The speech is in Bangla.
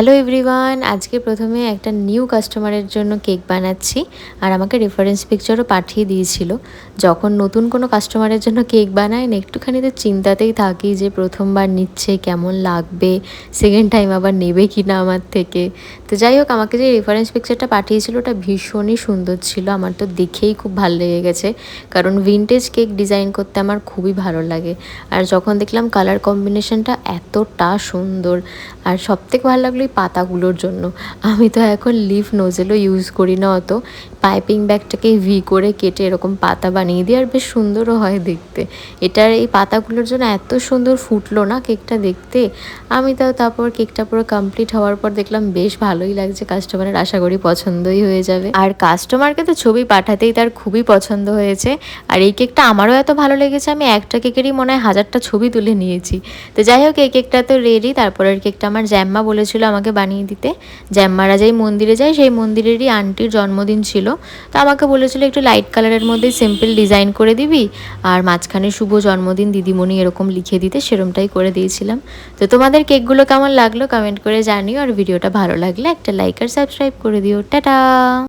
হ্যালো এভরিওয়ান, আজকে প্রথমে একটা নিউ কাস্টমারের জন্য কেক বানাচ্ছি আর আমাকে রেফারেন্স পিকচারও পাঠিয়ে দিয়েছিল। যখন নতুন কোনো কাস্টমারের জন্য কেক বানায় না, একটুখানি তো চিন্তাতেই থাকি যে প্রথমবার নিচ্ছে, কেমন লাগবে সেকেন্ড টাইম আবার নেবে কি না আমার থেকে। তো যাই হোক, আমাকে যে রেফারেন্স পিকচারটা পাঠিয়েছিল, ওটা ভীষণই সুন্দর ছিল। আমার তো দেখেই খুব ভালো লেগে গেছে। কারণ ভিনটেজ কেক ডিজাইন করতে আমার খুবই ভালো লাগে। আর যখন দেখলাম কালার কম্বিনেশনটা এতটা সুন্দর, আর সবথেকে ভালো লাগল পাতাগুলোর জন্য। আমি তো এখন লিফ নোজেলও ইউজ করি না অত। পাইপিং ব্যাগটাকে ভি করে কেটে এরকম পাতা বানিয়ে দিই, আর বেশ সুন্দরও হয় দেখতে। এটার এই পাতাগুলোর জন্য এত সুন্দর ফুটলো না কেকটা দেখতে। আমি তো তারপর কেকটা পুরো কমপ্লিট হওয়ার পর দেখলাম বেশ ভালোই লাগছে কাস্টমারের আশা করি পছন্দই হয়ে যাবে। আর কাস্টমারকে তো ছবি পাঠাতেই তার খুবই পছন্দ হয়েছে। আর এই কেকটা আমারও এত ভালো লেগেছে, আমি একটা কেকেরই মনে হয় হাজারটা ছবি তুলে নিয়েছি। তো যাই হোক, এই কেকটা তো রেডি তারপরের কেকটা আমার জ্যাম্মা বলেছিল আমাকে বানিয়ে দিতে। জ্যাম্মারা যেই মন্দিরে যায়, সেই মন্দিরেরই আন্টির জন্মদিন ছিল। তো আমাকে বলেছিল, একটু লাইট কালারের মধ্যে সিম্পল ডিজাইন করে দিবি, আর মাঝখানে শুভ জন্মদিন দিদিমণি এরকম লিখে দিতে, সেরমটাই করে দিয়েছিলাম। তো তোমাদের কেকগুলো কেমন লাগল কমেন্ট করে জানিও, আর ভিডিওটা ভালো লাগলে একটা লাইক আর সাবস্ক্রাইব করে দিও। টাটা!